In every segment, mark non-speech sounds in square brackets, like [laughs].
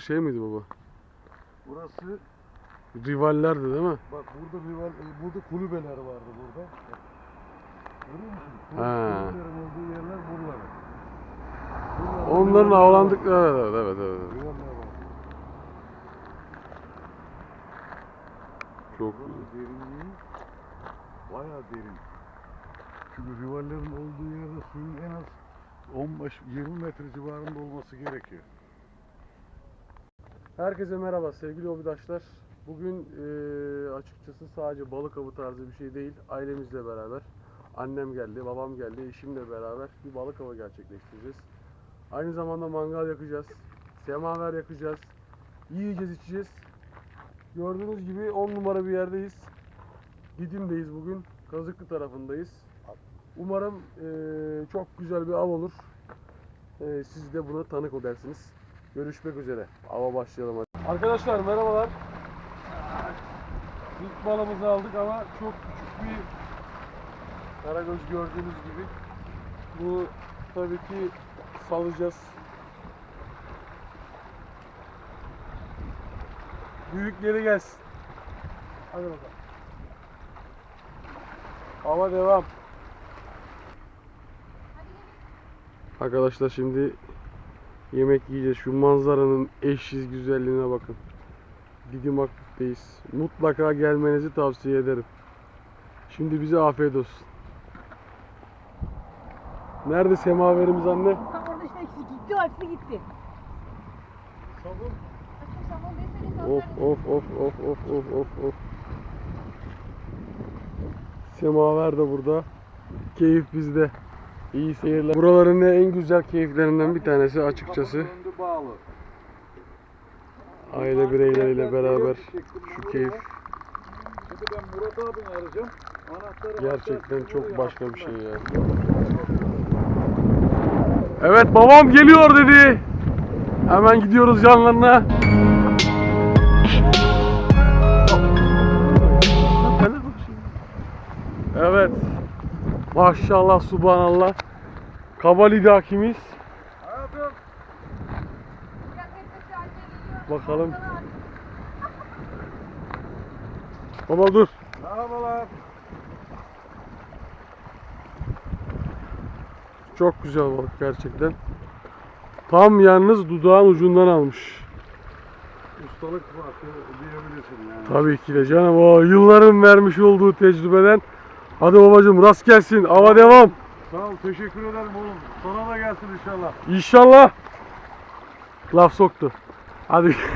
Şey miydi baba? Burası Rivallerdi değil mi? bak burada rival, e, burada kulübeler vardı burada. Bak. Görüyor musun? Kulübelerin olduğu yerler buralar. Onların rivaller avlandık vardı. evet evet evet evet. Rivaller. Çok Buranın derinliği bayağı derin. Çünkü rivallerin olduğu yerde suyun en az 15-20 metre civarında olması gerekiyor. Herkese merhaba sevgili hobidaşlar. Bugün eee, açıkçası sadece balık avı tarzı bir şey değil. Ailemizle beraber. Annem geldi, babam geldi, eşimle beraber bir balık avı gerçekleştireceğiz. Aynı zamanda mangal yakacağız. Semaver yakacağız. Yiyeceğiz, içeceğiz. Gördüğünüz gibi 10 numara bir yerdeyiz. Didim'deyiz bugün. Kazıklı tarafındayız. Umarım eee, çok güzel bir av olur. Eee, siz de buna tanık edersiniz. Görüşmek üzere. Ava başlayalım hadi. Arkadaşlar merhabalar. İlk balımızı aldık ama çok küçük bir karagöz gördüğünüz gibi. Bu tabii ki salacağız. Büyükleri gelsin. Hadi bakalım. Hava devam. Arkadaşlar şimdi yemek yiyeceğiz. Şu manzaranın eşsiz güzelliğine bakın. Didim Akbük'teyiz. Mutlaka gelmenizi tavsiye ederim. Şimdi bize afiyet olsun. Nerede semaverimiz anne? Orada işte eksik gitti, o hepsi gitti. Sabun Of of of of of of of of. Semaver de burada. Keyif bizde. İyi seyirler. Buraların en güzel keyiflerinden bir tanesi açıkçası. Aile bireyleriyle beraber şu keyif gerçekten çok başka bir şey ya. Evet babam geliyor dedi. Hemen gidiyoruz yanlarına. Maşallah subhanallah. Kabali hakimiz. Bakalım. Baba dur. Merhabalar. Çok güzel balık gerçekten. Tam yalnız dudağın ucundan almış. Ustalık var diyebilirsin yani. Tabii ki de canım o yılların vermiş olduğu tecrübeden. Hadi babacım rast gelsin. Ava devam. Sağ ol, teşekkür ederim oğlum. Sana da gelsin inşallah. İnşallah. Laf soktu. Hadi. [laughs]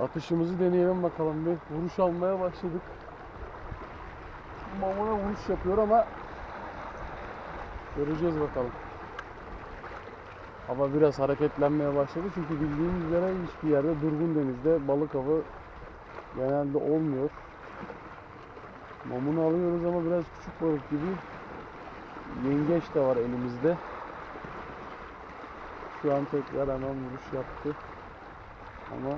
Atışımızı deneyelim bakalım bir. Vuruş almaya başladık. Mamona vuruş yapıyor ama göreceğiz bakalım. Hava biraz hareketlenmeye başladı çünkü bildiğimiz üzere hiçbir yerde durgun denizde balık avı genelde olmuyor. Mamunu alıyoruz ama biraz küçük balık gibi. Yengeç de var elimizde. Şu an tekrar hemen vuruş yaptı. Ama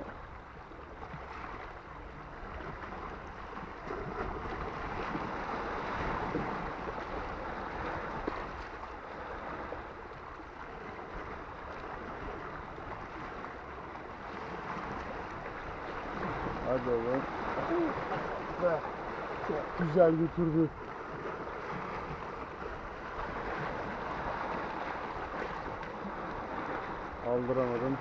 Oğlum. Ve Çok güzel götürdü. Aldıramadım.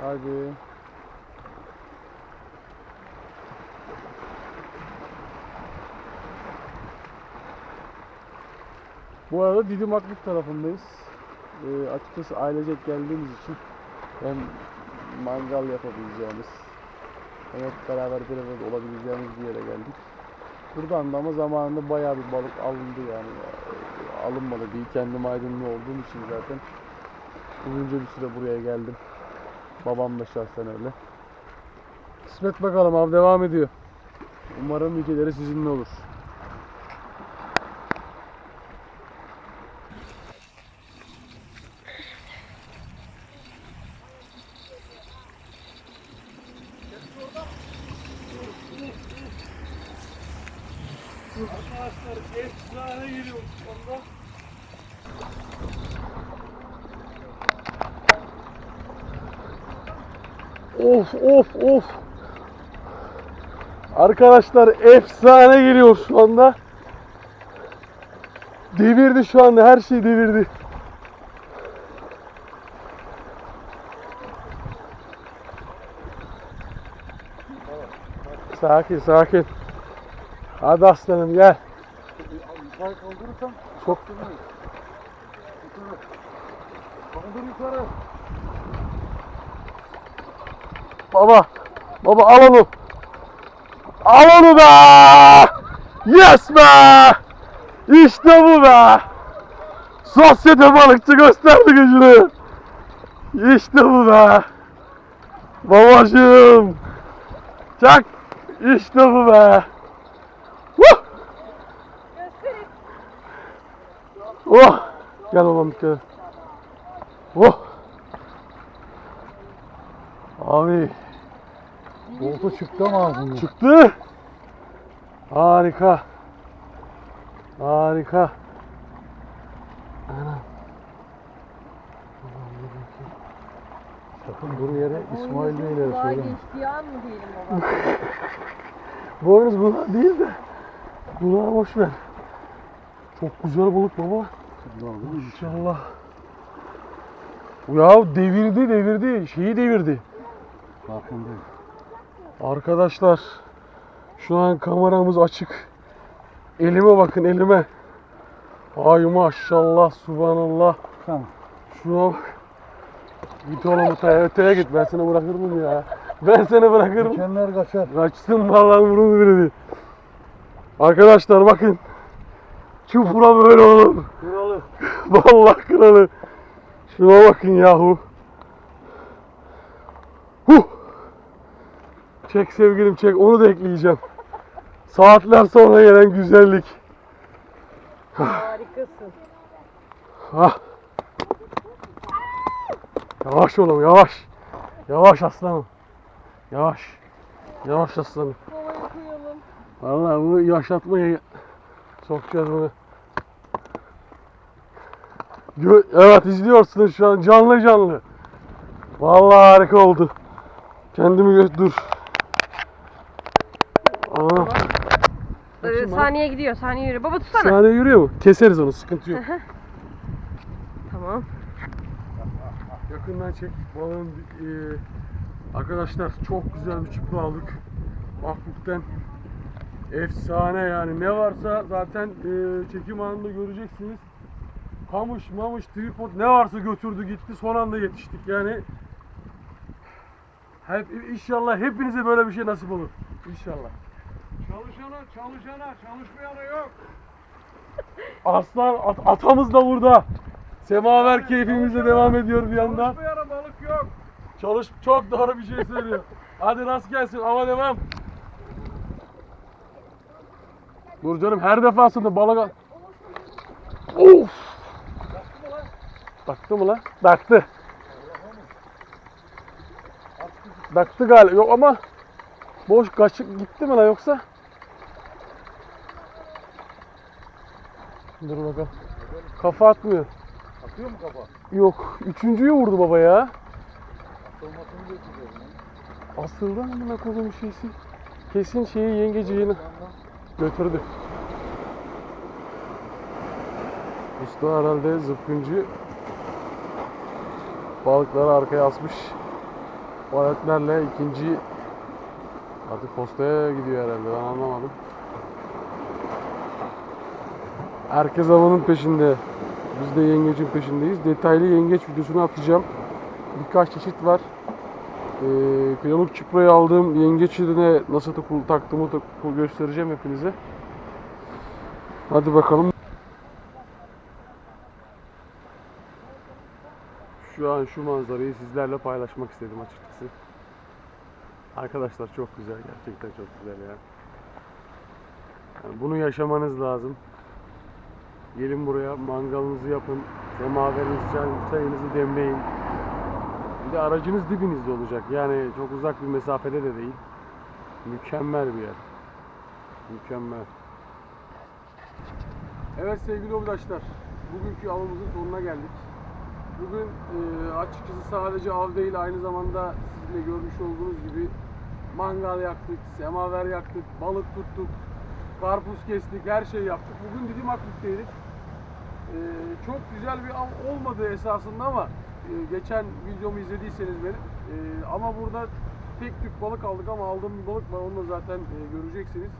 Hadi. Bu arada Didim Akbük tarafındayız. Ee, açıkçası ailecek geldiğimiz için hem mangal yapabileceğimiz hem hep beraber bir arada olabileceğimiz bir yere geldik. Buradan da ama zamanında bayağı bir balık alındı yani. Ee, Alınmadı değil. Kendim aydınlı olduğum için zaten uzunca bir süre buraya geldim. Babam da şahsen öyle. Kısmet bakalım abi devam ediyor. Umarım ülkeleri sizinle olur. Of of of. Arkadaşlar efsane geliyor şu anda. Devirdi şu anda her şey devirdi. Sakin sakin. Hadi aslanım gel. Çok yukarı. Kaldır yukarı. Baba. Baba al onu. Al onu be. Yes be. İşte bu be. Sosyete balıkçı gösterdi gücünü. İşte bu be. Babacığım. Çak. İşte bu be. Huh. Oh. Gel bir kere. Oh. Abi. Olta çıktı ama ağzından. Çıktı. Harika. Harika. Ana. Sakın dur yere İsmail Kulağa söyleme. an mı diyelim baba? [laughs] Boynuz buna değil de. Buna boş ver. Çok güzel balık baba. İnşallah. Ya devirdi devirdi. Şeyi devirdi. Farkındayım. Arkadaşlar şu an kameramız açık. Elime bakın elime. Ay maşallah subhanallah. Tamam. Şuna. Git oğlum öteye, git ben seni bırakır mıyım ya? Ben seni bırakırım. Dikenler kaçar. Kaçsın vallahi vurumu bildi. Arkadaşlar bakın. Çupra böyle olur. Kralı. [laughs] Vallahi kralı. Şuna bakın yahu. Çek sevgilim çek onu da ekleyeceğim. Saatler sonra gelen güzellik. Harikasın. Ah. Yavaş oğlum yavaş. Yavaş aslanım. Yavaş. Yavaş aslanım. Kovaya koyalım. Vallahi bunu yaşatmaya sokacağız bunu. Evet izliyorsunuz şu an canlı canlı. Vallahi harika oldu. Kendimi gö- dur. Aa, Ee, Bakayım saniye gidiyor. Saniye yürü. Baba tutsana. saniye yürüyor mu? Keseriz onu sıkıntı yok. Tamam. Yakından çek balığın eee, arkadaşlar çok güzel bir çupra aldık. Mahmut'ten efsane yani ne varsa zaten eee, çekim anında göreceksiniz. Kamış, mamış, tripod ne varsa götürdü gitti son anda yetiştik yani. Hep, inşallah hepinize böyle bir şey nasip olur. İnşallah. Çalışana, çalışana, çalışmayana yok. Aslan at- atamız da burada. Semaver keyfimizle devam ediyor bir yandan. Çalışmayana balık yok. Çalış çok doğru bir şey söylüyor. Hadi rast gelsin ama devam. Dur canım her defasında balık al. Of! Taktı mı lan? Taktı. Taktı galiba. Yok ama boş kaçık gitti mi lan yoksa? Dur bakalım. Kafa atmıyor. Atıyor mu kafa? Yok. Üçüncüyü vurdu baba ya. Atılmasını bekliyorum. Asıldı amına koyduğum şeysi. Kesin şeyi yengeciğini götürdü. Usta herhalde zıpkıncı balıkları arkaya asmış. Paletlerle ikinci artık postaya gidiyor herhalde ben anlamadım. Herkes avının peşinde. Biz de yengecin peşindeyiz. Detaylı yengeç videosunu atacağım. Birkaç çeşit var. Ee, kıyamık çıprayı aldığım yengeçine nasıl takıl, taktığımı takıl göstereceğim hepinize. Hadi bakalım. Şu an şu manzarayı sizlerle paylaşmak istedim açıkçası. Arkadaşlar çok güzel gerçekten çok güzel ya. Yani bunu yaşamanız lazım. Gelin buraya mangalınızı yapın. Semaverinizi, çay- çayınızı demleyin. Bir de aracınız dibinizde olacak. Yani çok uzak bir mesafede de değil. Mükemmel bir yer. Mükemmel. Evet sevgili obidaşlar, bugünkü avımızın sonuna geldik. Bugün e, açıkçası sadece av değil, aynı zamanda sizin de görmüş olduğunuz gibi mangal yaktık, semaver yaktık, balık tuttuk, karpuz kestik, her şey yaptık. Bugün Didim Akbük'teydik. E, çok güzel bir av olmadı esasında ama e, geçen videomu izlediyseniz benim. E, ama burada tek tük balık aldık ama aldığım bir balık var, onu da zaten e, göreceksiniz.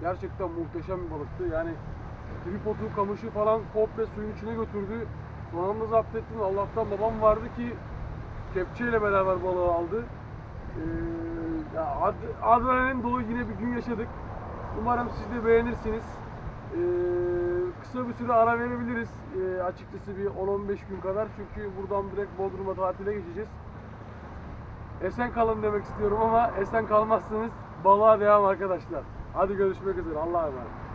Gerçekten muhteşem bir balıktı. Yani tripodu, kamışı falan komple suyun içine götürdü. Son anda zapt ettim. Allah'tan babam vardı ki kepçeyle beraber balığı aldı. Ee, ad- adrenalin dolu yine bir gün yaşadık. Umarım siz de beğenirsiniz. Ee, kısa bir süre ara verebiliriz. Ee, açıkçası bir 10-15 gün kadar. Çünkü buradan direkt Bodrum'a tatile geçeceğiz. Esen kalın demek istiyorum ama esen kalmazsanız balığa devam arkadaşlar. Hadi görüşmek üzere. Allah'a emanet.